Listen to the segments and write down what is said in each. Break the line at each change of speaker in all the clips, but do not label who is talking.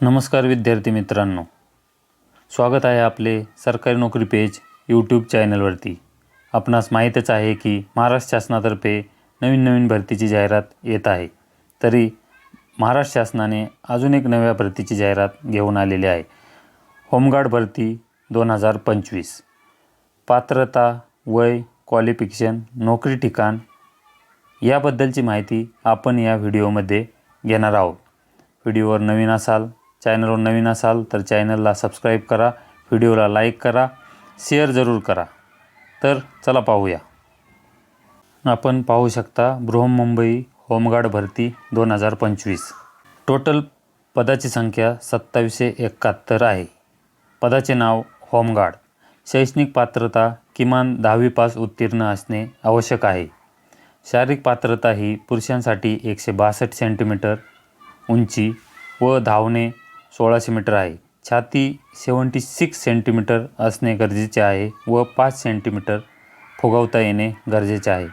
नमस्कार विद्यार्थी मित्रांनो. स्वागत आहे आपले सरकारी नोकरी पेज यूट्यूब चॅनलवरती आपणास माहीतच आहे की महाराष्ट्र शासनातर्फे नवीन नवीन भरतीची जाहिरात येत आहे. तरी महाराष्ट्र शासनाने अजून एक नव्या भरतीची जाहिरात घेऊन आलेली आहे. होमगार्ड भरती दोन हजार पंचवीस. पात्रता वय क्वालिफिकेशन नोकरी ठिकाण याबद्दलची माहिती आपण या व्हिडिओमध्ये घेणार आहोत. व्हिडिओवर नवीन असाल चॅनलवर नवीन असाल तर चॅनलला सबस्क्राईब करा व्हिडिओला लाईक करा शेअर जरूर करा. तर चला पाहूया. आपण पाहू शकता बृहन्मुंबई होमगार्ड भरती दोन हजार पंचवीस. टोटल पदाची संख्या सत्तावीसशे एकाहत्तर आहे. पदाचे नाव होमगार्ड. शैक्षणिक पात्रता किमान दहावी पास उत्तीर्ण असणे आवश्यक आहे. शारीरिक पात्रता ही पुरुषांसाठी एकशे बासष्ट सेंटीमीटर उंची व धावणे सोळाशे मीटर आहे. छाती सेवन्टी सिक्स सेंटीमीटर असणे गरजेचे आहे व पाच सेंटीमीटर फुगवता येणे गरजेचे आहे.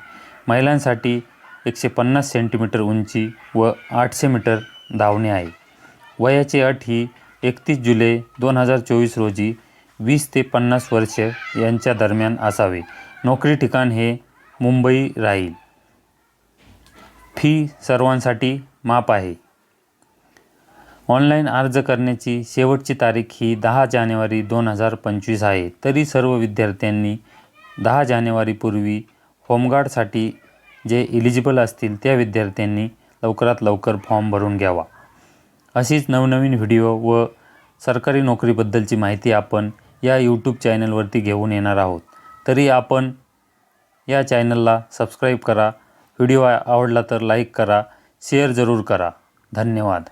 महिलांसाठी एकशे पन्नास सेंटीमीटर उंची व आठशे मीटर धावणे आहे. वयाची अट ही एकतीस जुलै दोन हजार चोवीस रोजी वीस ते पन्नास वर्ष यांच्या दरम्यान असावे. नोकरी ठिकाण हे मुंबई राहील. फी सर्वांसाठी माप आहे. ऑनलाईन अर्ज करण्याची शेवटची तारीख ही दहा जानेवारी दोन हजार पंचवीस आहे. तरी सर्व विद्यार्थ्यांनी दहा जानेवारीपूर्वी होमगार्डसाठी जे इलिजिबल असतील त्या विद्यार्थ्यांनी लवकरात लवकर फॉर्म भरून घ्यावा. अशीच नवनवीन व्हिडिओ व सरकारी नोकरीबद्दलची माहिती आपण या यूट्यूब चॅनलवरती घेऊन येणार आहोत. तरी आपण या चॅनलला सबस्क्राईब करा. व्हिडिओ आवडला तर लाईक करा शेअर जरूर करा. धन्यवाद.